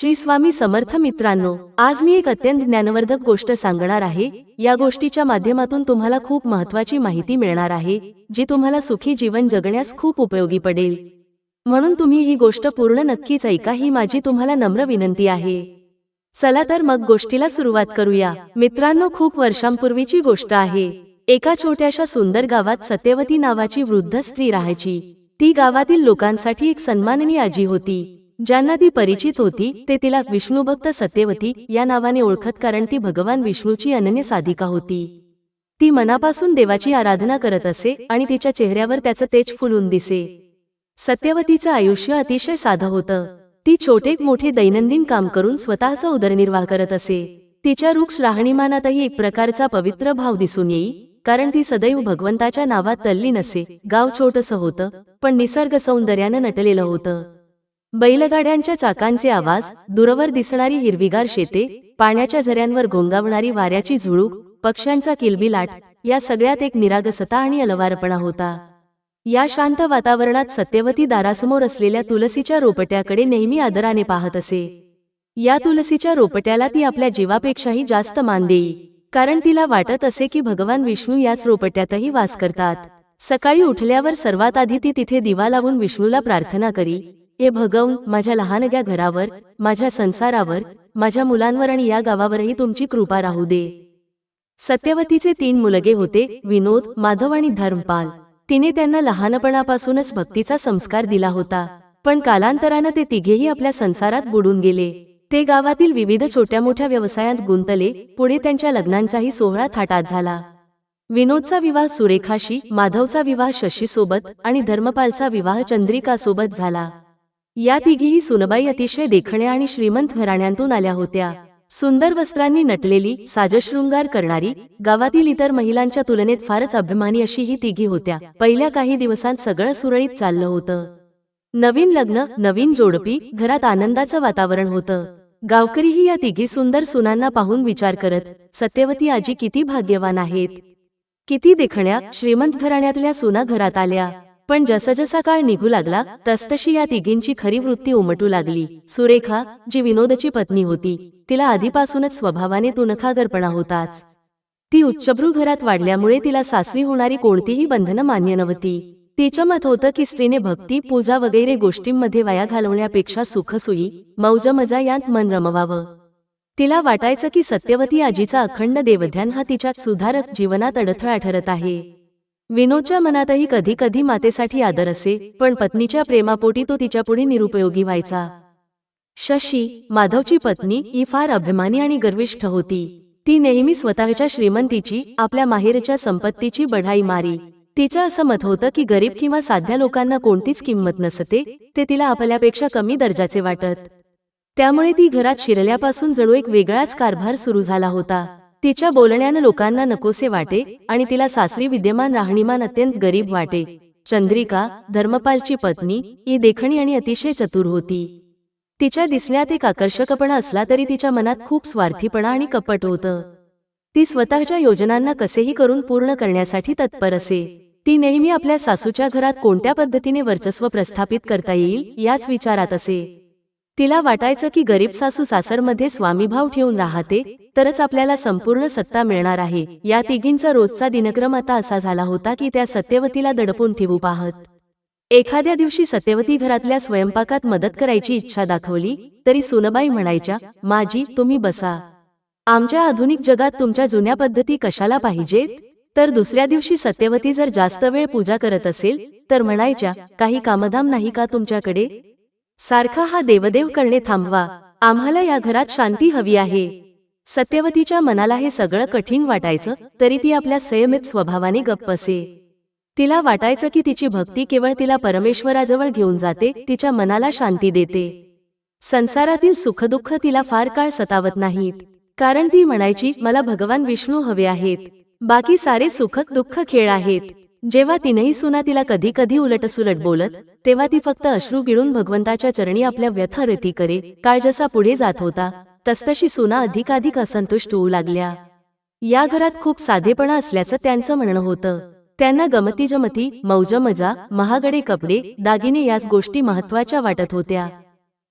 श्री स्वामी समर्थ मित्रांनो आज मी एक अत्यंत ज्ञानवर्धक गोष्ट सांगणार आहे. या गोष्टीच्या माध्यमातून तुम्हाला खूप महत्वाची माहिती मिळणार आहे जी तुम्हाला सुखी जीवन जगण्यास खूप उपयोगी पडेल. म्हणून तुम्ही ही गोष्ट पूर्ण नक्कीच ऐका ही माझी तुम्हाला नम्र विनंती आहे. चला तर मग गोष्टीला सुरुवात करूया. मित्रांनो खूप वर्षांपूर्वीची गोष्ट आहे. एका छोट्याशा सुंदर गावात सत्यवती नावाची वृद्ध स्त्री राहायची. ती गावातील लोकांसाठी एक सन्माननीय आजी होती. ज्यांना ती परिचित होती ते तिला विष्णुभक्त सत्यवती या नावाने ओळखत कारण ती भगवान विष्णूची अनन्य साधिका होती. ती मनापासून देवाची आराधना करत असे आणि तिच्या चेहऱ्यावर त्याचं तेज फुलून दिसे. सत्यवतीचं आयुष्य अतिशय साधं होतं. ती छोटे मोठे दैनंदिन काम करून स्वतःचा उदरनिर्वाह करत असे. तिच्या रुक्ष राहणीमानातही एक प्रकारचा पवित्र भाव दिसून येई कारण ती सदैव भगवंताच्या नावात तल्ली नसे गाव छोटसं होतं पण निसर्ग सौंदर्यानं नटलेलं होतं. बैलगाड्यांच्या चाकांचे आवाज दूरवर दिसणारी हिरवीगार शेते पाण्याच्या झऱ्यांवर घोंगावणारी वाऱ्याची झुळूक पक्ष्यांचा किलबिलाट या सगळ्यात एक निरागसता आणि अलवारपणा होता. या शांत वातावरणात सत्यवती दारासमोर असलेल्या तुलसीच्या रोपट्याकडे नेहमी आदराने पाहत असे. या तुलसीच्या रोपट्याला ती आपल्या जीवापेक्षाही जास्त मान देई कारण तिला वाटत असे की भगवान विष्णू याच रोपट्यातही वास करतात. सकाळी उठल्यावर सर्वात आधी ती तिथे दिवा लावून विष्णूला प्रार्थना करी हे भगवन माझ्या लहानग्या घरावर माझ्या संसारावर माझ्या मुलांवर आणि या गावावरही तुमची कृपा राहू दे. सत्यवतीचे तीन मुलगे होते विनोद माधव आणि धर्मपाल. तिने त्यांना लहानपणापासूनच भक्तीचा संस्कार दिला होता पण कालांतरानं ते तिघेही आपल्या संसारात बुडून गेले. ते गावातील विविध छोट्या मोठ्या व्यवसायात गुंतले पुढे त्यांच्या लग्नांचाही सोहळा थाटात झाला. विनोदचा विवाह सुरेखाशी माधवचा विवाह शशीसोबत आणि धर्मपालचा विवाह चंद्रिकासोबत झाला. या तिघीही सुनबाई अतिशय देखण्या आणि श्रीमंत घराण्यांतून आल्या होत्या. सुंदर वस्त्रांनी नटलेली साजशृंगार करणारी गावातील इतर महिलांच्या तुलनेत फारच अभिमानी अशी ही तिघी होत्या. पहिल्या काही दिवसांत सगळं सुरळीत चाललं होतं. नवीन लग्न नवीन जोडपी घरात आनंदाचं वातावरण होतं. गावकरीही या तिघी सुंदर सुनांना पाहून विचार करत सत्यवती आजी किती भाग्यवान आहेत. किती देखण्या श्रीमंत घराण्यातल्या सुना घरात आल्या. पण जसजसा काळ निघू लागला तसतशी या तिघींची खरी वृत्ती उमटू लागली. सुरेखा जी विनोदची पत्नी होती तिला आधीपासूनच स्वभावाने तुनखागरपणा होताच. ती उच्चभ्रू घरात वाढल्यामुळे तिला सासरी होणारी कोणतीही बंधनं मान्य नव्हती. तिचं मत होतं की स्त्रीने भक्ती पूजा वगैरे गोष्टींमध्ये वाया घालवण्यापेक्षा सुखसुयी मौज मजा यात मन रमवावं. तिला वाटायचं की सत्यवती आजीचा अखंड देवध्यान हा तिच्या सुधारक जीवनात अडथळा ठरत आहे. विनोदच्या मनातही कधी कधी मातेसाठी आदर असे पण पत्नीच्या प्रेमापोटी तो तिच्यापुढे निरुपयोगी व्हायचा. शशी माधवची पत्नी ही फार अभिमानी आणि गर्विष्ठ होती. ती नेहमी स्वतःच्या श्रीमंतीची आपल्या माहेरच्या संपत्तीची बढाई मारी. तिचं असं मत होतं की गरीब किंवा साध्या लोकांना कोणतीच किंमत नसते ते तिला आपल्यापेक्षा कमी दर्जाचे वाटत. त्यामुळे ती घरात शिरल्यापासून जणू एक वेगळाच कारभार सुरू झाला होता. तिच्या बोलण्यानं लोकांना नकोसे वाटे आणि तिला सासरी विद्यमान राहणीमान अत्यंत गरीब वाटे. चंद्रिका धर्मपालची पत्नी ही देखणी आणि अतिशय चतुर होती. तिच्या दिसण्यात एक आकर्षकपणा असला तरी तिच्या मनात खूप स्वार्थीपणा आणि कपट होतं. ती स्वतःच्या योजनांना कसेही करून पूर्ण करण्यासाठी तत्पर असे. ती नेहमी आपल्या सासूच्या घरात कोणत्या पद्धतीने वर्चस्व प्रस्थापित करता येईल याच विचारात असे. तिला वाटायचं की गरीब सासू सासरमध्ये स्वामीभाव ठेवून राहते तरच आपल्याला संपूर्ण सत्ता मिळणार आहे. या तिघींचा रोजचा दिनक्रम आता असा झाला होता की त्या सत्यवतीला दडपून ठेवू पाहत. एखाद्या दिवशी सत्यवती घरातल्या स्वयंपाकात मदत करायची इच्छा दाखवली तरी सुनबाई म्हणायच्या माझी तुम्ही बसा. आमच्या आधुनिक जगात तुमच्या जुन्या पद्धती कशाला पाहिजेत? तर दुसऱ्या दिवशी सत्यवती जर जास्त वेळ पूजा करत असेल तर म्हणायच्या काही कामधाम नाही का तुमच्याकडे? सारखा हा देवदेव करणे थांबवा. आम्हाला या घरात शांती हवी आहे. सत्यवतीच्या मनाला हे सगळं कठीण वाटायचं तरी ती आपल्या संयमित स्वभावाने गप्प असे. तिला वाटायचं की तिची भक्ती केवळ तिला परमेश्वराजवळ घेऊन जाते तिच्या मनाला शांती देते. संसारातील सुखदुःख तिला फार काळ सतावत नाहीत. कारण ती म्हणायची मला भगवान विष्णू हवे आहेत. बाकी सारे सुखक दुःख खेळ आहेत. जेव्हा तिनेही सुना तिला कधी कधी उलटसुलट बोलत तेव्हा ती फक्त अश्रू गिळून भगवंताच्या चरणी आपल्या व्यथा करे काळ जसा पुढे जात होता तसतशी सुना अधिकाधिक असंतुष्ट होऊ लागल्या. या घरात खूप साधेपणा असल्याचं त्यांचं म्हणणं होतं. त्यांना गमती जमती मौज मजा महागडे कपडे दागिने याच गोष्टी महत्त्वाच्या वाटत होत्या.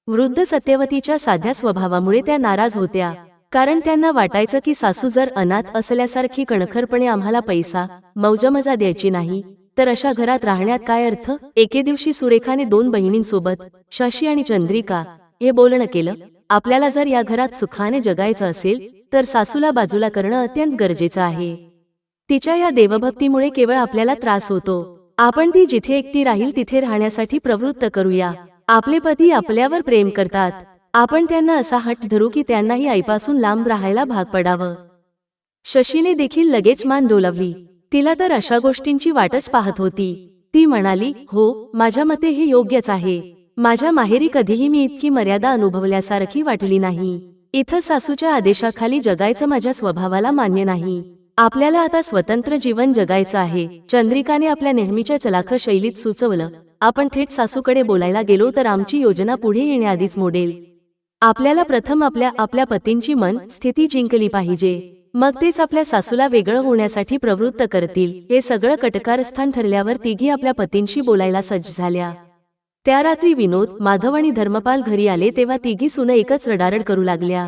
वृद्ध सत्यवतीच्या साध्या स्वभावामुळे त्या नाराज होत्या. कारण त्यांना वाटायचं की सासू जर अनाथ असल्यासारखी कणखरपणे आम्हाला पैसा मौजमजा द्यायची नाही तर अशा घरात राहण्यात काय अर्थ? एके दिवशी सुरेखाने दोन बहिणींसोबत शशी आणि चंद्रिका हे बोलणं केलं आपल्याला जर या घरात सुखाने जगायचं असेल तर सासूला बाजूला करणं अत्यंत गरजेचं आहे. तिच्या या देवभक्तीमुळे केवळ आपल्याला त्रास होतो. आपण ती जिथे एकटी राहील तिथे राहण्यासाठी प्रवृत्त करूया. आपले पती आपल्यावर प्रेम करतात. आपण त्यांना असा हट धरू की त्यांनाही आईपासून लांब राहायला भाग पडावं. शशीने देखील लगेच मान डोलावली. तिला तर अशा गोष्टींची वाटच पाहत होती. ती म्हणाली हो माझ्या मते हे योग्यच आहे. माझ्या माहेरी कधीही मी इतकी मर्यादा अनुभवल्यासारखी वाटली नाही. इथं सासूच्या आदेशाखाली जगायचं माझ्या स्वभावाला मान्य नाही. आपल्याला आता स्वतंत्र जीवन जगायचं आहे. चंद्रिकाने आपल्या नेहमीच्या चलाख शैलीत सुचवलं आपण थेट सासूकडे बोलायला गेलो तर आमची योजना पुढे येण्याआधीच मोडेल. आपल्याला प्रथम आपल्या आपल्या पतींची मन स्थिती जिंकली पाहिजे. मग तेच आपल्या सासूला वेगळं होण्यासाठी प्रवृत्त करतील. हे सगळं कटकारस्थान ठरल्यावर तिघी आपल्या पतींशी बोलायला सज्ज झाल्या. त्या रात्री विनोद माधव आणि धर्मपाल घरी आले तेव्हा तिघी सुन एकच रडारड करू लागल्या.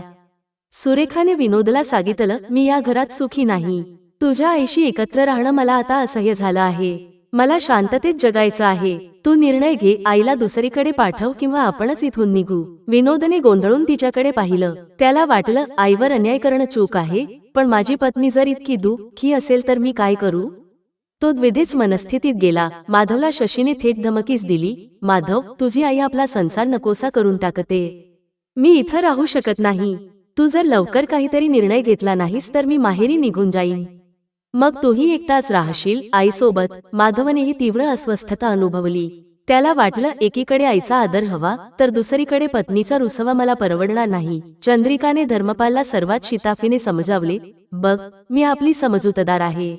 सुरेखाने विनोदला सांगितलं मी या घरात सुखी नाही. तुझ्या आईशी एकत्र राहणं मला आता असह्य झालं आहे. मला शांततेत जगायचं आहे. तू निर्णय घे आईला दुसरीकडे पाठव किंवा आपणच इथून निघू. विनोदने गोंधळून तिच्याकडे पाहिलं. त्याला वाटलं आईवर अन्याय करणं चूक आहे पण माझी पत्नी जर इतकी दुःखी असेल तर मी काय करू? तो द्विधीच मनस्थितीत गेला. माधवला शशीने थेट धमकीच दिली माधव तुझी आई आपला संसार नकोसा करून टाकते. मी इथं राहू शकत नाही. तू जर लवकर काहीतरी निर्णय घेतला नाहीस तर मी माहेरी निघून जाईन. मग तूही एकटाच राहशील आईसोबत. माधवनेही तीव्र अस्वस्थता अनुभवली. त्याला वाटलं एकीकडे आईचा आदर हवा तर दुसरीकडे पत्नीचा रुसवा मला परवडणार नाही. चंद्रिकाने धर्मपालला सर्वात शिताफीने समजावले बघ मी आपली समजूतदार आहे.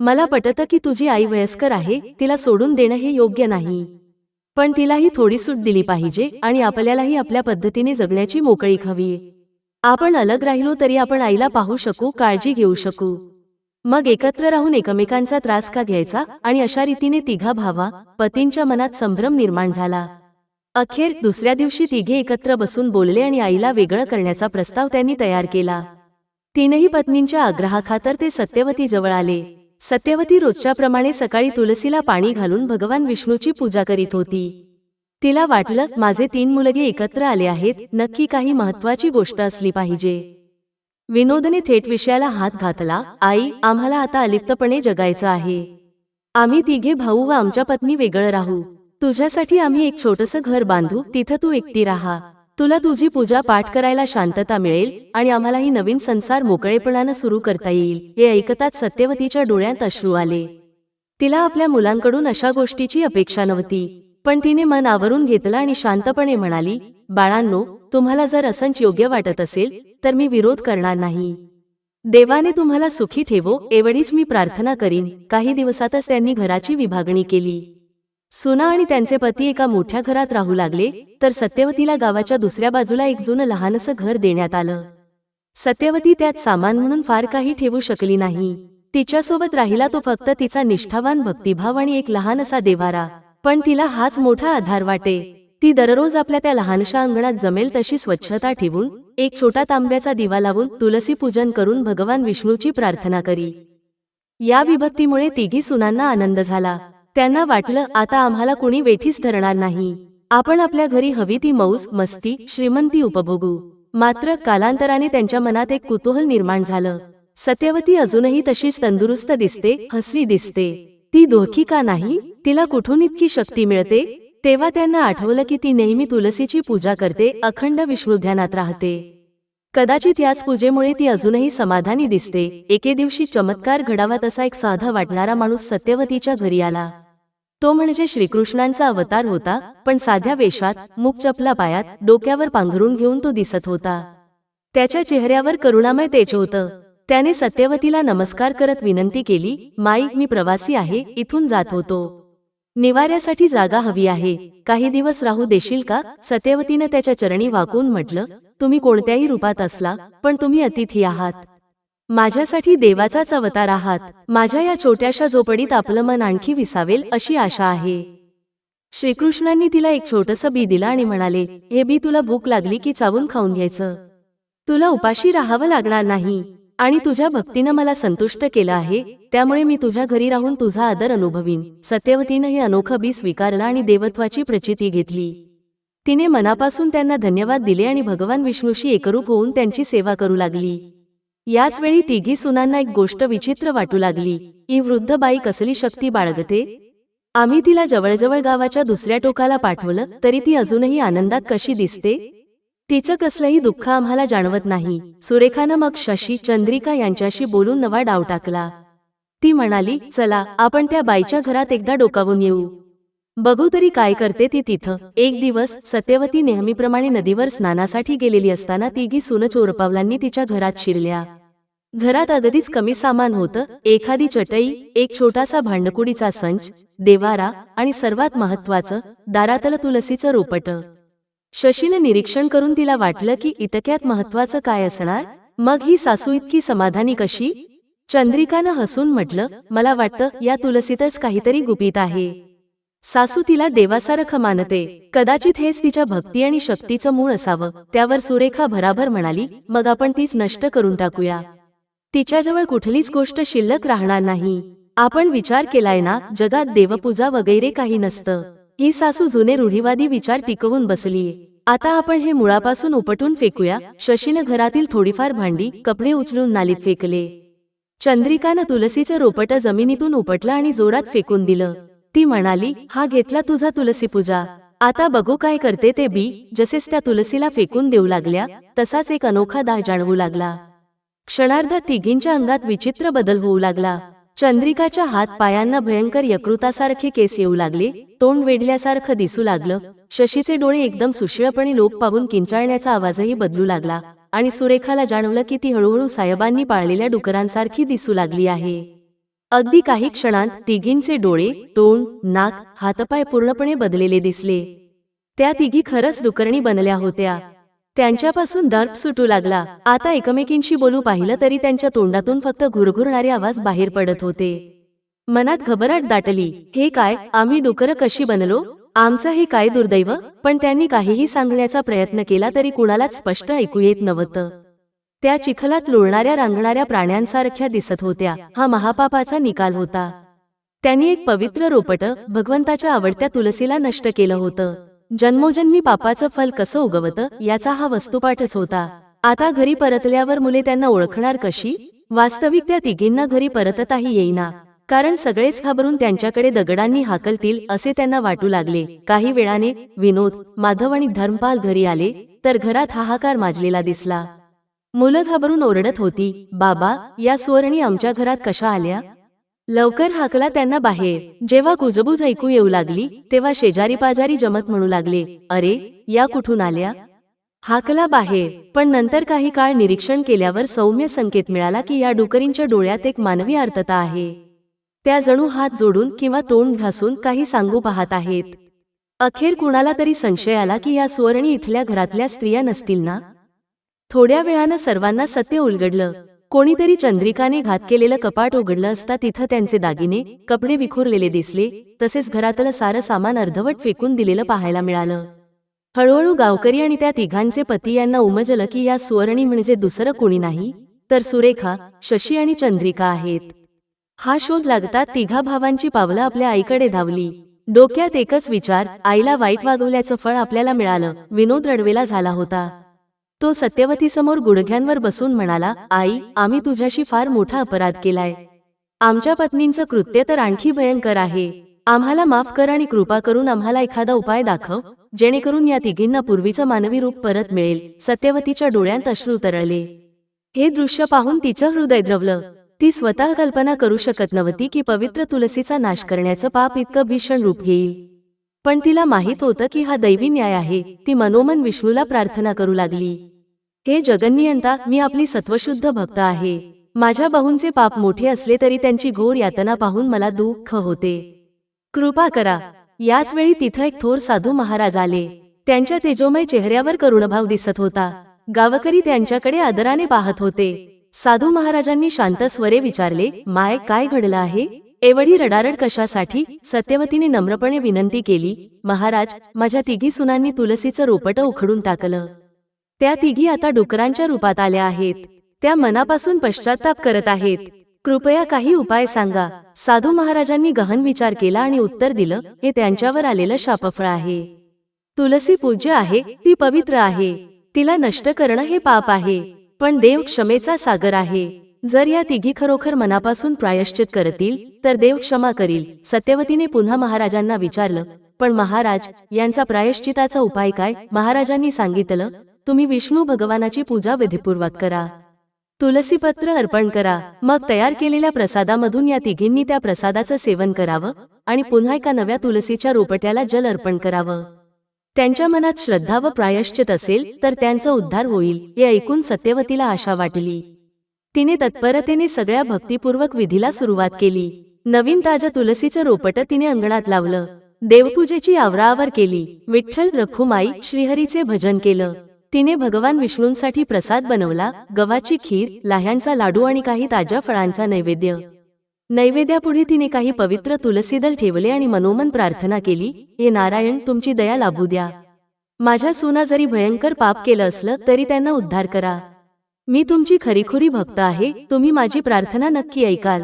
मला पटतं की तुझी आई वयस्कर आहे तिला सोडून देणं हे योग्य नाही. पण तिलाही थोडी सूट दिली पाहिजे आणि आपल्यालाही आपल्या पद्धतीने जगण्याची मोकळीक हवी. आपण अलग राहिलो तरी आपण आईला पाहू शकू काळजी घेऊ शकू. मग एकत्र राहून एकमेकांचा त्रास का घ्यायचा आणि अशा रीतीने तिघा भावा पतींच्या मनात संभ्रम निर्माण झाला. अखेर दुसऱ्या दिवशी तिघे एकत्र बसून बोलले आणि आईला वेगळं करण्याचा प्रस्ताव त्यांनी तयार केला. तीनही पत्नींच्या आग्रहाखातर ते सत्यवती जवळ आले. सत्यवती रोजच्याप्रमाणे सकाळी तुलसीला पाणी घालून भगवान विष्णूची पूजा करीत होती. तिला वाटलं माझे तीन मुलगे एकत्र आले आहेत नक्की काही महत्वाची गोष्ट असली पाहिजे. विनोदने थेट विषयाला हात घातला आई आम्हाला आता अलिप्तपणे जगायचं आहे. आम्ही तिघे भाऊ व आमच्या पत्नी वेगळं राहू. तुझ्यासाठी आम्ही एक छोटस घर बांधू तिथं तू एकटी राहा. तुला तुझी पूजा पाठ करायला शांतता मिळेल आणि आम्हालाही नवीन संसार मोकळेपणानं सुरू करता येईल. हे ऐकताच सत्यवतीच्या डोळ्यात अश्रू आले. तिला आपल्या मुलांकडून अशा गोष्टीची अपेक्षा नव्हती पण तिने मन आवरून घेतलं आणि शांतपणे म्हणाली बाळांनो तुम्हाला जर असंच योग्य वाटत असेल तर मी विरोध करणार नाही. देवाने तुम्हाला सुखी ठेवो एवढीच मी प्रार्थना करीन. काही दिवसातच त्यांनी घराची विभागणी केली. सुना आणि त्यांचे पती एका मोठ्या घरात राहू लागले तर सत्यवतीला गावाच्या दुसऱ्या बाजूला एक जुनं लहानसं घर देण्यात आलं. सत्यवती त्यात सामान म्हणून फार काही ठेवू शकली नाही. तिच्यासोबत राहिला तो फक्त तिचा निष्ठावान भक्तिभाव आणि एक लहान असा देवारा. पण तिला हाच मोठा आधार वाटे. ती दररोज आपल्या त्या लहानशा अंगणात जमेल तशी स्वच्छता ठेवून एक छोटा तांब्याचा दिवा लावून तुलसी पूजन करून भगवान विष्णूची प्रार्थना करी. या विभक्तीमुळे तिघी सुनांना आनंद झाला. त्यांना वाटलं आता आम्हाला कुणी वेठीस धरणार नाही. आपण आपल्या घरी हवी ती मौस मस्ती श्रीमंती उपभोगू. मात्र कालांतराने त्यांच्या मनात एक कुतूहल निर्माण झालं. सत्यवती अजूनही तशीच तंदुरुस्त दिसते हसरी दिसते. ती दोखी का नाही? तिला कुठून इतकी शक्ती मिळते? तेव्हा त्यांना आठवलं की ती नेहमी तुलसीची पूजा करते अखंड विष्णुध्यानात राहते. कदाचित याच पूजेमुळे ती अजूनही समाधानी दिसते. एके दिवशी चमत्कार घडावा तसा एक साधा वाटणारा माणूस सत्यवतीच्या घरी आला. तो म्हणजे श्रीकृष्णांचा अवतार होता पण साध्या वेशात मुख चपला पायात डोक्यावर पांघरून घेऊन तो दिसत होता. त्याच्या चेहऱ्यावर करुणामय तेज होतं. त्याने सत्यवतीला नमस्कार करत विनंती केली माई मी प्रवासी आहे इथून जात होतो. निवाऱ्यासाठी जागा हवी आहे. काही दिवस राहू देशील का? सत्यवतीनं त्याच्या चरणी वाकून म्हटलं तुम्ही कोणत्याही रूपात असला पण तुम्ही अतिथी आहात. माझ्यासाठी देवाचाच अवतार आहात. माझ्या या छोट्याशा झोपडीत आपलं मन आणखी विसावेल अशी आशा आहे. श्रीकृष्णांनी तिला एक छोटंसं बी दिलं आणि म्हणाले हे बी तुला भूक लागली की चावून खाऊन घ्यायचं. तुला उपाशी राहावं लागणार नाही. आणि तुझ्या भक्तीनं मला संतुष्ट केलं आहे त्यामुळे मी तुझ्या घरी राहून तुझा आदर अनुभवीन. सत्यवतीनं हे अनोखं बी स्वीकारला आणि देवत्वाची प्रचिती घेतली. तिने मनापासून त्यांना धन्यवाद दिले आणि भगवान विष्णूशी एकरूप होऊन त्यांची सेवा करू लागली. याच वेळी तिघी सुनांना एक गोष्ट विचित्र वाटू लागली. ही वृद्ध बाई कसली शक्ती बाळगते? आम्ही तिला जवळजवळ गावाच्या दुसऱ्या टोकाला पाठवलं तरी ती अजूनही आनंदात कशी दिसते? तिचं कसलंही दुःख आम्हाला जाणवत नाही. सुरेखानं मग शशी चंद्रिका यांच्याशी बोलून नवा डाव टाकला. ती म्हणाली चला आपण त्या बाईच्या घरात एकदा डोकावून येऊ. बघू तरी काय करते ती तिथं. एक दिवस सत्यवती नेहमीप्रमाणे नदीवर स्नानासाठी गेलेली असताना तिघी सुन चोरपावलांनी तिच्या घरात शिरल्या. घरात अगदीच कमी सामान होतं. एखादी चटई एक छोटासा भांडकुडीचा संच देवारा आणि सर्वात महत्वाचं दारातलं तुलसीचं रोपट. शशीने निरीक्षण करून तिला वाटलं की इतक्यात महत्वाचं काय असणार? मग ही सासू इतकी समाधानी कशी? चंद्रिकानं हसून म्हटलं मला वाटतं या तुलसीतच काहीतरी गुपित आहे. सासू तिला देवासारखं मानते. कदाचित हेच तिच्या भक्ती आणि शक्तीचं मूळ असावं. त्यावर सुरेखा भराभर म्हणाली मग आपण तीच नष्ट करून टाकूया. तिच्याजवळ कुठलीच गोष्ट शिल्लक राहणार नाही. आपण विचार केलाय ना जगात देवपूजा वगैरे काही नसतं. ही सासू जुने रूढीवादी विचार टिकवून बसलीये आता आपण हे मुळापासून उपटून फेकूया. शशीनं घरातील थोडीफार भांडी कपडे उचलून नालीत फेकले. चंद्रिकानं तुलसीचं रोपट जमिनीतून उपटलं आणि जोरात फेकून दिलं. ती म्हणाली हा घेतला तुझा तुलसी पूजा. आता बघू काय करते ते बी. जसेच त्या तुलसीला फेकून देऊ लागल्या तसाच एक अनोखा दाह जाणवू लागला. क्षणार्धात तिघींच्या अंगात विचित्र बदल होऊ लागला. चंद्रिकाच्या हात पायांना भयंकर यकृतासारखे केस येऊ लागले तोंड वेढल्यासारखं दिसू लागलं शशीचे डोळे एकदम सुशिळपणे लोप पाहून किंचाळण्याचा आवाजही बदलू लागला आणि सुरेखाला जाणवलं की ती हळूहळू साहेबांनी पाळलेल्या डुकरांसारखी दिसू लागली आहे. अगदी काही क्षणांत तिघींचे डोळे तोंड नाक हातपाय पूर्णपणे बदलेले दिसले. त्या तिघी खरंच डुकरणी बनल्या होत्या. त्यांच्यापासून दर्प सुटू लागला. आता एकमेकींशी बोलू पाहिलं तरी त्यांच्या तोंडातून फक्त घुरघुरणारे आवाज बाहेर पडत होते. मनात घबराट दाटली. हे काय? आम्ही डुकरं कशी बनलो? आमचं हे काय दुर्दैव? पण त्यांनी काहीही सांगण्याचा प्रयत्न केला तरी कुणालाच स्पष्ट ऐकू येत नव्हतं. त्या चिखलात लोळणाऱ्या रांगणाऱ्या प्राण्यांसारख्या दिसत होत्या. हा महापापाचा निकाल होता. त्यांनी एक पवित्र रोपट भगवंताच्या आवडत्या तुलसीला नष्ट केलं होतं. जन्मोजन्मी पापाचं फल कसं उगवतं याचा हा वस्तुपाठच होता. आता घरी परतल्यावर मुले त्यांना ओळखणार कशी? वास्तविक त्या तिघींना घरी परतताही येईना. कारण सगळेच घाबरून त्यांच्याकडे दगडांनी हाकलतील असे त्यांना वाटू लागले. काही वेळाने विनोद माधव आणि धर्मपाल घरी आले तर घरात हाहाकार माजलेला दिसला. मुलं घाबरून ओरडत होती बाबा या सुवर्णी आमच्या घरात कशा आल्या? लवकर हाकला त्यांना बाहेर. जेव्हा कुजबूज ऐकू येऊ लागली तेव्हा शेजारी पाजारी जमत म्हणू लागले अरे या कुठून आल्या? हाकला बाहेर पण नंतर काही काळ निरीक्षण केल्यावर सौम्य संकेत मिळाला की या डुकरींच्या डोळ्यात एक मानवी अर्थता आहे. त्या जणू हात जोडून किंवा तोंड घासून काही सांगू पाहत आहेत. अखेर कुणाला तरी संशय आला की या सुवर्णी इथल्या घरातल्या स्त्रिया नसतील ना? थोड्या वेळानं सर्वांना सत्य उलगडलं. कोणीतरी चंद्रिकाने घात केलेलं कपाट उघडलं असता तिथं त्यांचे दागिने कपडे विखुरलेले दिसले तसेच घरातलं सारं सामान अर्धवट फेकून दिलेलं पाहायला मिळालं. हळूहळू गावकरी आणि त्या तिघांचे पती यांना उमजलं की या सुवर्णी म्हणजे दुसरं कोणी नाही तर सुरेखा शशी आणि चंद्रिका आहेत. हा शोध लागता तिघा भावांची पावलं आपल्या आईकडे धावली. डोक्यात एकच विचार आईला वाईट वागवल्याचं फळ आपल्याला मिळालं विनोद रडवेला झाला होता. तो सत्यवतीसमोर गुडघ्यांवर बसून म्हणाला आई आम्ही तुझ्याशी फार मोठा अपराध केलाय. आमच्या पत्नींचं कृत्य तर आणखी भयंकर आहे. आम्हाला माफ कर आणि कृपा करून आम्हाला एखादा उपाय दाखव जेणेकरून या तिघींना पूर्वीचं मानवी रूप परत मिळेल. सत्यवतीच्या डोळ्यांत अश्रू तरळले. हे दृश्य पाहून तिचं हृदय द्रवलं. ती स्वतः कल्पना करू शकत नव्हती की पवित्र तुलसीचा नाश करण्याचं पाप इतकं भीषण रूप घेईल. पण तिला माहीत होतं की हा दैवी न्याय आहे. ती मनोमन विष्णूला प्रार्थना करू लागली. हे जगन्नियंता मी आपली सत्वशुद्ध भक्त आहे. माझ्या बाहूंचे पाप मोठे असले तरी त्यांची घोर यातना पाहून मला दुःख होते. कृपा करा. याच वेळी तिथं एक थोर साधू महाराज आले. त्यांच्या तेजोमय चेहऱ्यावर करुणभाव दिसत होता. गावकरी त्यांच्याकडे आदराने पाहत होते. साधू महाराजांनी शांत स्वरे विचारले माय काय घडलं आहे? एवढी रडारड कशासाठी? सत्यवतीने नम्रपणे विनंती केली महाराज माझ्या तिघी सुनांनी तुलसीचं रोपटं उखडून टाकलं. त्या तिघी आता डुकरांच्या रूपात आल्या आहेत. त्या मनापासून पश्चाताप करत आहेत. कृपया काही उपाय सांगा. साधू महाराजांनी गहन विचार केला आणि उत्तर दिलं हे त्यांच्यावर आलेलं शापफळ आहे. तुलसी पूज्य आहे ती पवित्र आहे. तिला नष्ट करणं हे पाप आहे. पण देव क्षमेचा सागर आहे. जर या तिघी खरोखर मनापासून प्रायश्चित करतील तर देव क्षमा करील सत्यवतीने पुन्हा महाराजांना विचारलं. पण महाराज यांचा प्रायश्चिताचा उपाय काय? महाराजांनी सांगितलं तुम्ही विष्णू भगवानाची पूजा विधीपूर्वक करा. तुलसीपत्र अर्पण करा. मग तयार केलेल्या प्रसादामधून या तिघींनी त्या प्रसादाचं सेवन करावं आणि पुन्हा एका नव्या तुलसीच्या रोपट्याला जल अर्पण करावं. त्यांच्या मनात श्रद्धा व प्रायश्चित असेल तर त्यांचा उद्धार होईल हे ऐकून सत्यवतीला आशा वाटली. तिने तत्परतेने सगळ्या भक्तिपूर्वक विधीला सुरुवात केली. नवीन ताज्या तुलसीचं रोपट तिने अंगणात लावलं. देवपूजेची आवराआवर केली. विठ्ठल रखुमाई श्रीहरीचे भजन केलं. तिने भगवान विष्णूंसाठी प्रसाद बनवला गव्हाची खीर लाह्यांचा लाडू आणि काही ताज्या फळांचा नैवेद्य. नैवेद्यापुढे तिने काही पवित्र तुलसीदल ठेवले आणि मनोमन प्रार्थना केली हे नारायण तुमची दया लाभू द्या. माझ्या सुना जरी भयंकर पाप केलं असलं तरी त्यांना उद्धार करा. मी तुमची खरीखुरी भक्त आहे तुम्ही माझी प्रार्थना नक्की ऐकाल.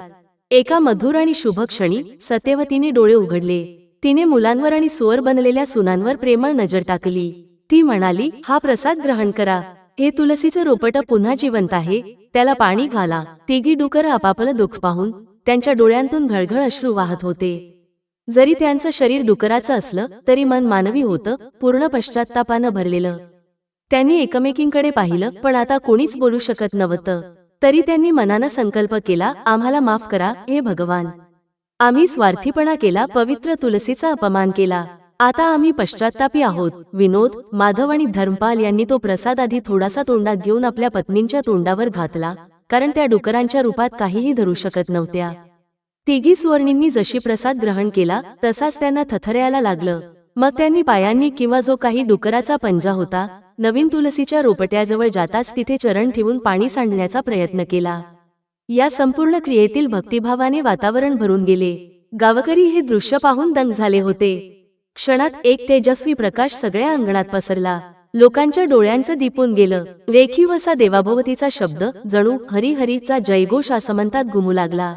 एका मधुर आणि शुभ क्षणी सत्यवतीने डोळे उघडले. तिने मुलांवर आणि सुवर बनलेल्या सुनांवर प्रेमळ नजर टाकली. ती म्हणाली हा प्रसाद ग्रहण करा. हे तुलसीचं रोपट पुन्हा जिवंत आहे. त्याला पाणी घाला. तिघी डुकर आपापलं दुःख पाहून त्यांच्या डोळ्यांतून घळघळ अश्रू वाहत होते. जरी त्यांचं शरीर डुकराचं असलं तरी मन मानवी होतं पूर्ण पश्चात्तापानं भरलेलं. त्यांनी एकमेकींकडे पाहिलं पण आता कोणीच बोलू शकत नव्हतं. तरी त्यांनी मनानं संकल्प केला आम्हाला माफ करा हे भगवान. आम्ही स्वार्थीपणा केला पवित्र तुलसीचा अपमान केला. आता आम्ही पश्चातापी आहोत. विनोद माधव आणि धर्मपाल यांनी तो प्रसाद आधी थोडासा तोंडात घेऊन आपल्या पत्नींच्या तोंडावर घातला कारण त्या डुकरांच्या रूपात काहीही धरू शकत नव्हत्या. तिघी सुवर्णींनी जशी प्रसाद ग्रहण केला तसाच त्यांना थथऱ्याला लागलं. मग त्यांनी पायांनी किंवा जो काही डुकराचा पंजा होता नवीन तुलसीच्या रोपट्याजवळ जाताच तिथे चरण ठेवून पाणी सांडण्याचा प्रयत्न केला. या संपूर्ण क्रियेतील भक्तिभावाने वातावरण भरून गेले. गावकरी हे दृश्य पाहून दंग झाले होते. क्षणात एक तेजस्वी प्रकाश सगळ्या अंगणात पसरला. लोकांच्या डोळ्यांचं दिपून गेलं. रेखीव असा देवाभोवतीचा शब्द जणू हरिहरीचा जयघोष आसमंतात घुमू लागला.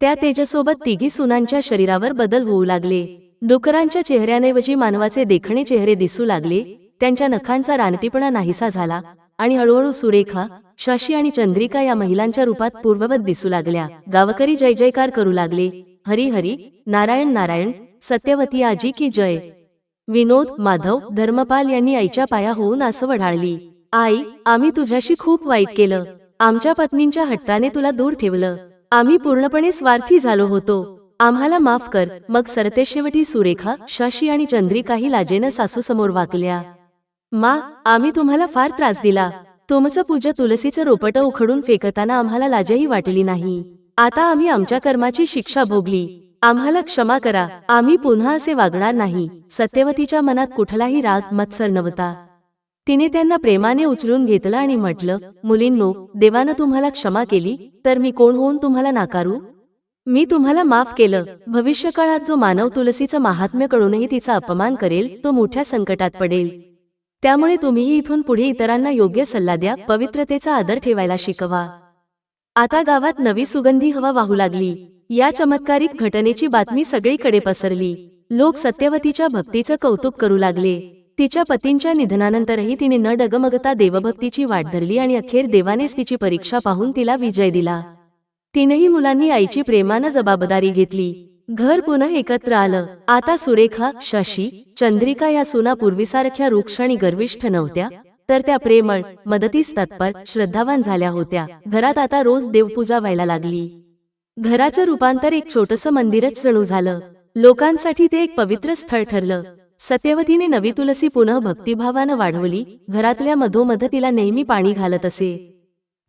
त्या तेजसोबत तिघी सुनांच्या शरीरावर बदल होऊ लागले. डुकरांच्या चेहऱ्याऐवजी मानवाचे देखणे चेहरे दिसू लागले. त्यांच्या नखांचा रानटीपणा नाहीसा झाला आणि हळूहळू सुरेखा शशी आणि चंद्रिका या महिलांच्या रूपात पूर्ववत दिसू लागल्या. गावकरी जय जयकार करू लागले. हरी हरी नारायण नारायण सत्यवती आजी की जय. विनोद माधव धर्मपाल यांनी आईच्या पाया होऊन असं वढाळली आई आम्ही तुझ्याशी खूप वाईट केलं. आमच्या पत्नींच्या हट्टाने तुला दूर ठेवलं. आम्ही पूर्णपणे स्वार्थी झालो होतो. आम्हाला माफ कर. मग सरतेशेवटी सुरेखा शशी आणि चंद्रिकाही लाजेनं सासूसमोर वाकल्या. मा आम्ही तुम्हाला फार त्रास दिला. तुमचं पूजा तुलसीचं रोपटं उखडून फेकताना आम्हाला लाजही वाटली नाही. आता आम्ही आमच्या कर्माची शिक्षा भोगली. आम्हाला क्षमा करा. आम्ही पुन्हा असे वागणार नाही. सत्यवतीच्या मनात कुठलाही राग मत्सर नव्हता. तिने त्यांना प्रेमाने उचलून घेतलं आणि म्हटलं मुलींनो देवानं तुम्हाला क्षमा केली तर मी कोण होऊन तुम्हाला नाकारू? मी तुम्हाला माफ केलं. भविष्यकाळात जो मानव तुलसीचं महात्म्य कळूनही तिचा अपमान करेल तो मोठ्या संकटात पडेल. त्यामुळे तुम्हीही इथून पुढे इतरांना योग्य सल्ला द्या पवित्रतेचा आदर ठेवायला शिकवा. आता गावात नवी सुगंधी हवा वाहू लागली. या चमत्कारिक घटनेची बातमी सगळीकडे पसरली. लोक सत्यवतीच्या भक्तीचं कौतुक करू लागले. तिच्या पतींच्या निधनानंतरही तिने न डगमगता देवभक्तीची वाट धरली आणि अखेर देवानेच तिची परीक्षा पाहून तिला विजय दिला. तीनही मुलांनी आईची प्रेमानं जबाबदारी घेतली. घर पुन्हा एकत्र आलं. आता सुरेखा शशी चंद्रिका या सुना पूर्वीसारख्या रुक्ष आणि गर्विष्ठ नव्हत्या तर त्या प्रेमळ मदतीस तत्पर श्रद्धावान झाल्या होत्या. घरात आता रोज देवपूजा व्हायला लागली. घराचं रूपांतर एक छोटस मंदिरच जणू झालं. लोकांसाठी ते एक पवित्र स्थळ ठरलं. सत्यवतीने नवी तुलसी पुनः भक्तिभावानं वाढवली. घरातल्या मधोमध तिला नेहमी पाणी घालत असे.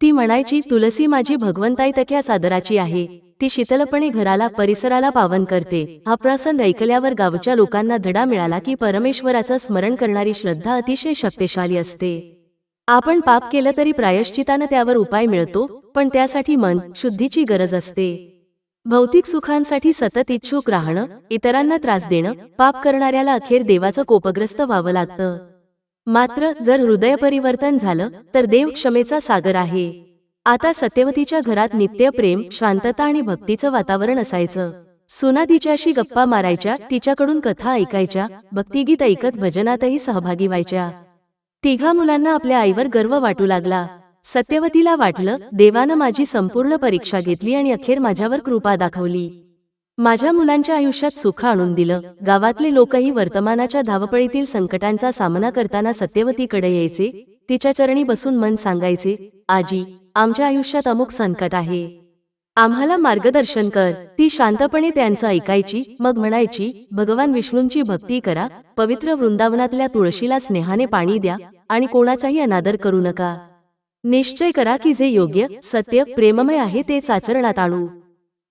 ती म्हणायची तुलसी माझी भगवंताई तक्या सादराची आहे. ती शीतलपणे घराला परिसराला पावन करते. हा प्रसंग ऐकल्यावर गावच्या लोकांना धडा मिळाला की परमेश्वराचं स्मरण करणारी श्रद्धा अतिशय शक्तिशाली असते. आपण पाप केलं तरी प्रायश्चितानं त्यावर उपाय मिळतो पण त्यासाठी मन शुद्धीची गरज असते. भौतिक सुखांसाठी सतत इच्छुक राहणं इतरांना त्रास देणं पाप करणाऱ्याला अखेर देवाचं कोपग्रस्त व्हावं लागतं. मात्र जर हृदय परिवर्तन झालं तर देव क्षमेचा सागर आहे. आता सत्यवतीच्या घरात नित्य प्रेम शांतता आणि भक्तीचं वातावरण असायचं. सुना तिच्याशी गप्पा मारायच्या तिच्याकडून कथा ऐकायच्या भक्तिगीत ऐकत भजनातही सहभागी व्हायच्या. तिघा मुलांना आपल्या आईवर गर्व वाटू लागला. सत्यवतीला वाटलं देवानं माझी संपूर्ण परीक्षा घेतली आणि अखेर माझ्यावर कृपा दाखवली. माझ्या मुलांच्या आयुष्यात सुख आणून दिलं. गावातले लोकही वर्तमानाच्या धावपळीतील संकटांचा सामना करताना सत्यवतीकडे यायचे तिच्या चरणी बसून मन सांगायचे आजी आमच्या आयुष्यात अमुक संकट आहे. आम्हाला मार्गदर्शन कर. ती शांतपणे त्यांचं ऐकायची मग म्हणायची भगवान विष्णूंची भक्ती करा पवित्र वृंदावनातल्या तुळशीला स्नेहाने पाणी द्या आणि कोणाचाही अनादर करू नका. निश्चय करा की जे योग्य सत्य प्रेममय आहे तेच आचरणात आणू.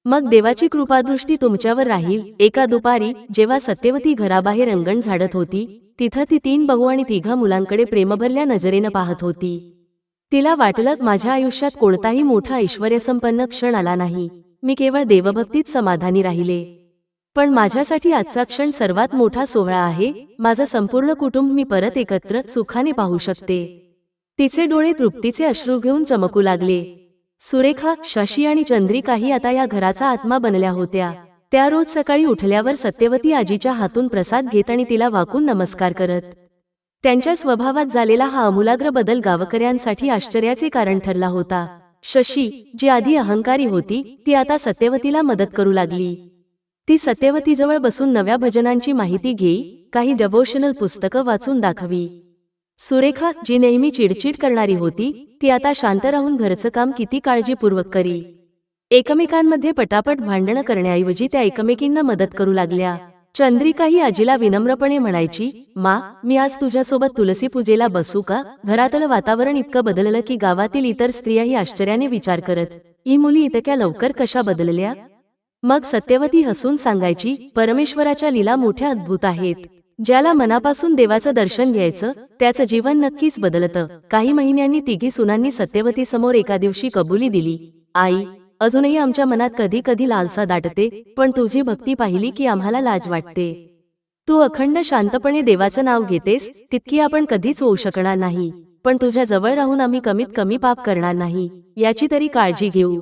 मग देवाची कृपादृष्टी तुमच्यावर राहील. एका दुपारी जेव्हा सत्यवती घराबाहेर अंगण झाडत होती तिथं ती तीन बहू आणि तिघा मुलांकडे प्रेमभरल्या नजरेनं पाहत होती. तिला वाटलं माझ्या आयुष्यात कोणताही मोठा ऐश्वर्यसंपन्न क्षण आला नाही. मी केवळ देवभक्तीत समाधानी राहिले. पण माझ्यासाठी आजचा क्षण सर्वात मोठा सोहळा आहे. माझं संपूर्ण कुटुंब मी परत एकत्र सुखाने पाहू शकते. तिचे डोळे तृप्तीचे अश्रू घेऊन चमकू लागले. सुरेखा शशी आणि चंद्रिकाही आता या घराचा आत्मा बनल्या होत्या. त्या रोज सकाळी उठल्यावर सत्यवती आजीच्या हातून प्रसाद घेत आणि तिला वाकून नमस्कार करत. त्यांच्या स्वभावात झालेला हा अमूलाग्र बदल गावकऱ्यांसाठी आश्चर्याचे कारण ठरला होता. शशी जी आधी अहंकारी होती ती आता सत्यवतीला मदत करू लागली. ती सत्यवतीजवळ बसून नव्या भजनांची माहिती घेई काही डवोशनल पुस्तकं वाचून दाखवी. सुरेखा जी नेहमी चिडचिड करणारी होती ती आता शांत राहून घरचं काम किती काळजीपूर्वक करी. एकमेकांमध्ये पटापट भांडणं करण्याऐवजी त्या एकमेकींना मदत करू लागल्या. चंद्रिका ही आजीला विनम्रपणे म्हणायची मा मी आज तुझ्यासोबत तुलसी पूजेला बसू का? घरातलं वातावरण इतकं बदललं की गावातील इतर स्त्रियाही आश्चर्याने विचार करत ही मुली इतक्या लवकर कशा बदलल्या मग सत्यवती हसून सांगायची परमेश्वराच्या लीला मोठ्या अद्भुत आहेत. ज्याला मनापासून देवाचं दर्शन घ्यायचं त्याचं जीवन नक्कीच बदलतं. काही महिन्यांनी तिघी सुनांनी सत्यवती समोर एका दिवशी कबुली दिली आई अजूनही आमच्या मनात कधी कधी लालसा दाटते पण तुझी भक्ती पाहिली की आम्हाला लाज वाटते. तू अखंड शांतपणे देवाचं नाव घेतेस तितकी आपण कधीच होऊ शकणार नाही पण तुझ्या जवळ राहून आम्ही कमीत कमी पाप करणार नाही याची तरी काळजी घेऊ.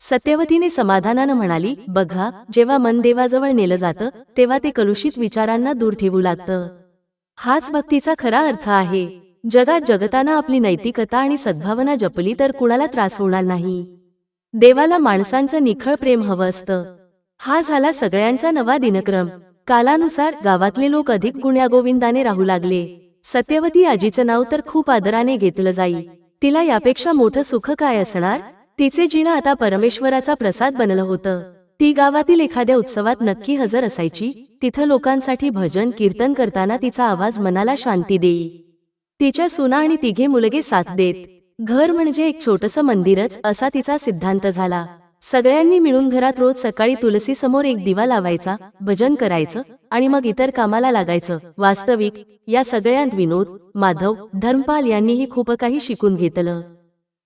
सत्यवतीने समाधानानं म्हणाली बघा जेव्हा मन देवाजवळ नेलं जातं तेव्हा ते कलुषित विचारांना दूर ठेवू लागतं. हाच भक्तीचा खरा अर्थ आहे. जगात जगताना आपली नैतिकता आणि सद्भावना जपली तर कुणाला त्रास होणार नाही. देवाला माणसांचं निखळ प्रेम हवं असतं. हा झाला सगळ्यांचा नवा दिनक्रम. कालानुसार गावातले लोक अधिक गुण्यागोविंदाने राहू लागले. सत्यवती आजीचं नाव तर खूप आदराने घेतलं जाई. तिला यापेक्षा मोठं सुख काय असणार? तिचे जिणं आता परमेश्वराचा प्रसाद बनलं होतं. ती गावातील एखाद्या उत्सवात नक्की हजर असायची. तिथं लोकांसाठी भजन कीर्तन करताना तिचा आवाज मनाला शांती देई. तिच्या सुना आणि तिघे मुलगे साथ देत. घर म्हणजे एक छोटंसं मंदिरच असा तिचा सिद्धांत झाला. सगळ्यांनी मिळून घरात रोज सकाळी तुलसी समोर एक दिवा लावायचा भजन करायचं आणि मग इतर कामाला लागायचं. वास्तविक या सगळ्यांत विनोद माधव धर्मपाल यांनीही खूप काही शिकून घेतलं.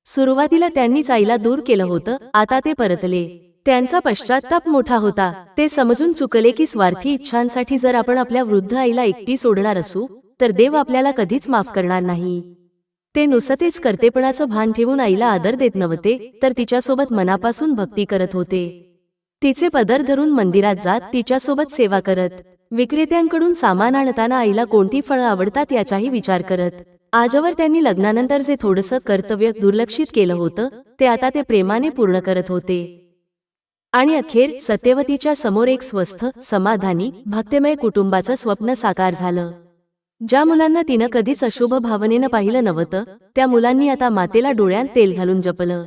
सुरुवातीला त्यांनीच आईला दूर केलं होतं आता ते परतले. त्यांचा पश्चाताप मोठा होता. ते समजून चुकले की स्वार्थी इच्छांसाठी जर आपण आपल्या वृद्ध आईला एकटी सोडणार असू तर देव आपल्याला कधीच माफ करणार नाही. ते नुसतेच कर्तेपणाचं भान ठेवून आईला आदर देत नव्हते तर तिच्यासोबत मनापासून भक्ती करत होते. तिचे पदर धरून मंदिरात जात तिच्यासोबत सेवा करत. विक्रेत्यांकडून सामान आणताना आईला कोणती फळं आवडतात याचाही विचार करत. आजवर त्यांनी लग्नानंतर जे थोडंसं कर्तव्य दुर्लक्षित केलं होतं ते आता ते प्रेमाने पूर्ण करत होते. आणि अखेर सत्यवतीच्या समोर एक स्वस्थ समाधानी भक्तिमय कुटुंबाचं स्वप्न साकार झालं. ज्या मुलांना तिनं कधीच अशुभ भावनेनं पाहिलं नव्हतं त्या मुलांनी आता मातेला डोळ्यात तेल घालून जपलं.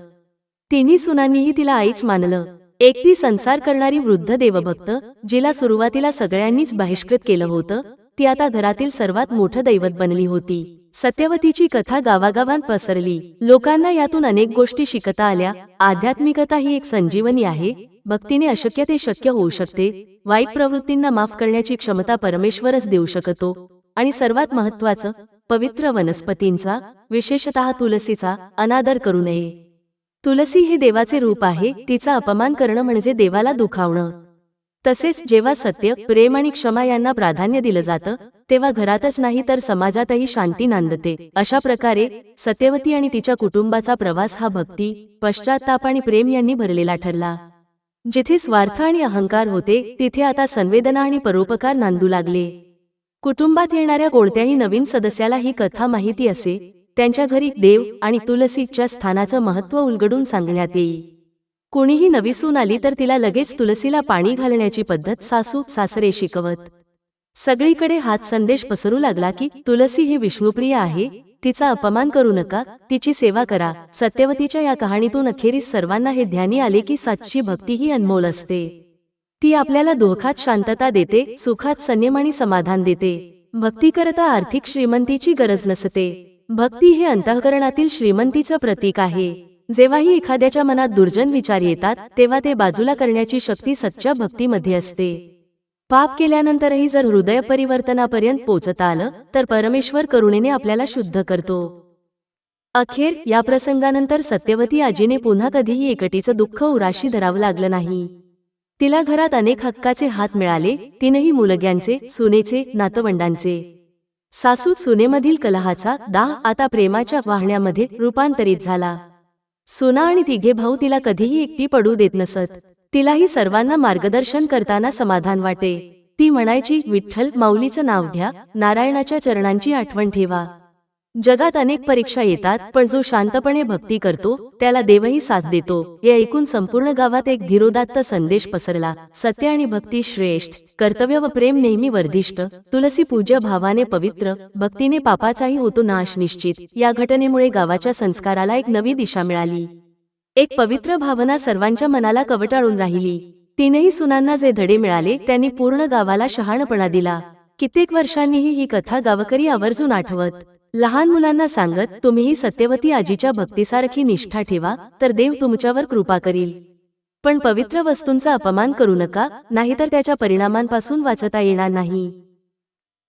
तिन्ही सुनांनीही तिला आईच मानलं. एकटी संसार करणारी वृद्ध देवभक्त जिला सुरुवातीला सगळ्यांनीच बहिष्कृत केलं होतं ती आता घरातील सर्वात मोठं दैवत बनली होती. सत्यवतीची कथा गावागावांत पसरली. लोकांना यातून अनेक गोष्टी शिकता आल्या. आध्यात्मिकता ही एक संजीवनी आहे. भक्तीने अशक्य ते शक्य होऊ शकते. वाईट प्रवृत्तींना माफ करण्याची क्षमता परमेश्वरच देऊ शकतो. आणि सर्वात महत्वाचं पवित्र वनस्पतींचा विशेषतः तुलसीचा अनादर करू नये. तुलसी हे देवाचे रूप आहे तिचा अपमान करणं म्हणजे देवाला दुखावणं. तसेच जेव्हा सत्य प्रेम आणि क्षमा यांना प्राधान्य दिलं जातं तेव्हा घरातच नाही तर समाजातही शांती नांदते. अशा प्रकारे सत्यवती आणि तिच्या कुटुंबाचा प्रवास हा भक्ती पश्चाताप आणि प्रेम यांनी भरलेला ठरला. जिथे स्वार्थ आणि अहंकार होते तिथे आता संवेदना आणि परोपकार नांदू लागले. कुटुंबात येणाऱ्या कोणत्याही नवीन सदस्याला ही कथा माहिती असे त्यांच्या घरी देव आणि तुलसीच्या स्थानाचं महत्त्व उलगडून सांगण्यात येईल कोणीही नवी सून आली तर तिला लगेच तुलसीला पाणी घालण्याची पद्धत सासू सासरे शिकवत. सगळीकडे हात संदेश पसरू लागला की तुलसी ही विष्णुप्रिय आहे तिचा अपमान करू नका तिची सेवा करा सत्यवतीच्या या कहाणीतून अखेरीस सर्वांना हे ध्यानी आले की सातची भक्ती ही अनमोल असते. ती आपल्याला दुःखात शांतता देते सुखात संयम आणि समाधान देते. भक्ती करता आर्थिक श्रीमंतीची गरज नसते. भक्ती हे अंतःकरणातील श्रीमंतीचं प्रतीक आहे. जेव्हाही एखाद्याच्या मनात दुर्जन विचार येतात तेव्हा ते बाजूला करण्याची शक्ती सच्च्या भक्तीमध्ये असते. पाप केल्यानंतरही जर हृदय परिवर्तनापर्यंत पोचता आलं तर परमेश्वर करुणेने आपल्याला शुद्ध करतो. अखेर या प्रसंगानंतर सत्यवती आजीने पुन्हा कधीही एकटीचं दुःख उराशी धरावं लागलं नाही. तिला घरात अनेक हक्काचे हात मिळाले तीनही मुलग्यांचे सुनेचे नातवंडांचे. सासू सुनेमधील कलहाचा दाह आता प्रेमाच्या वाहण्यामध्ये रूपांतरित झाला. सुना आणि तिघे भाऊ तिला कधीही एकटी पडू देत नसत. तिलाही सर्वांना मार्गदर्शन करताना समाधान वाटे. ती म्हणायची विठ्ठल माऊलीचं नाव घ्या नारायणाच्या चरणांची आठवण ठेवा. जगात अनेक परीक्षा येतात पण जो शांतपणे भक्ती करतो त्याला देवही साथ देतो. हे ऐकून संपूर्ण गावात एक धीरोदात्त संदेश पसरला. सत्य आणि भक्ती श्रेष्ठ कर्तव्य व प्रेम नेहमी वर्धिष्ठ तुलसी पूज्य भावाने पवित्र भक्तीने पापाचाही होतो नाश निश्चित. या घटनेमुळे गावाच्या संस्काराला एक नवी दिशा मिळाली. एक पवित्र भावना सर्वांच्या मनाला कवटाळून राहिली. तीनही सुनांना जे धडे मिळाले त्यांनी पूर्ण गावाला शहाणपणा दिला. कित्येक वर्षांनीही ही कथा गावकरी आवर्जून आठवत. लहान मुलांना सांगत तुम्हीही सत्यवती आजीच्या भक्तीसारखी निष्ठा ठेवा तर देव तुमच्यावर कृपा करील. पण पवित्र वस्तूंचा अपमान करू नका नाहीतर त्याच्या परिणामांपासून वाचता येणार नाही.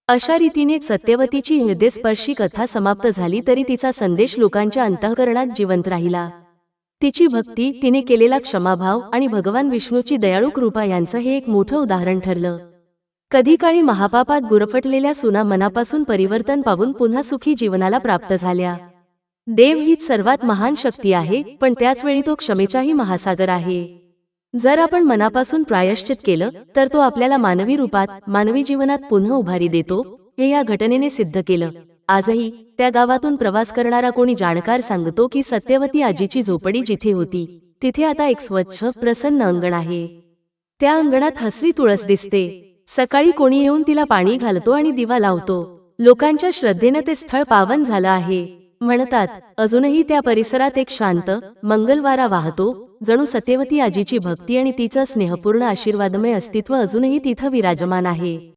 अशा रीतीने सत्यवतीची हृदयस्पर्शी कथा समाप्त झाली तरी तिचा संदेश लोकांच्या अंतःकरणात जिवंत राहिला. तिची भक्ती तिने केलेला क्षमाभाव आणि भगवान विष्णूची दयाळू कृपा यांचं हे एक मोठं उदाहरण ठरलं. कधी काळी महापापात गुरफटलेल्या सुना मनापासून परिवर्तन पाहून पुन्हा सुखी जीवनाला प्राप्त झाल्या. देव हीच सर्वात महान शक्ती आहे पण त्याच वेळी तो क्षमेचाही महासागर आहे. जर आपण मनापासून प्रायश्चित केलं तर तो आपल्याला मानवी रूपात मानवी जीवनात पुन्हा उभारी देतो हे या घटनेने सिद्ध केलं. आजही त्या गावातून प्रवास करणारा कोणी जाणकार सांगतो की सत्यवती आजीची झोपडी जिथे होती तिथे आता एक स्वच्छ प्रसन्न अंगण आहे. त्या अंगणात हसरी तुळस दिसते. सकाळी कोणी येऊन तिला पाणी घालतो आणि दिवा लावतो. लोकांच्या श्रद्धेनं ते स्थळ पावन झालं आहे. म्हणतात अजूनही त्या परिसरात एक शांत मंगलवारा वाहतो जणू सत्यवती आजीची भक्ती आणि तिचं स्नेहपूर्ण आशीर्वादमय अस्तित्व अजूनही तिथं विराजमान आहे.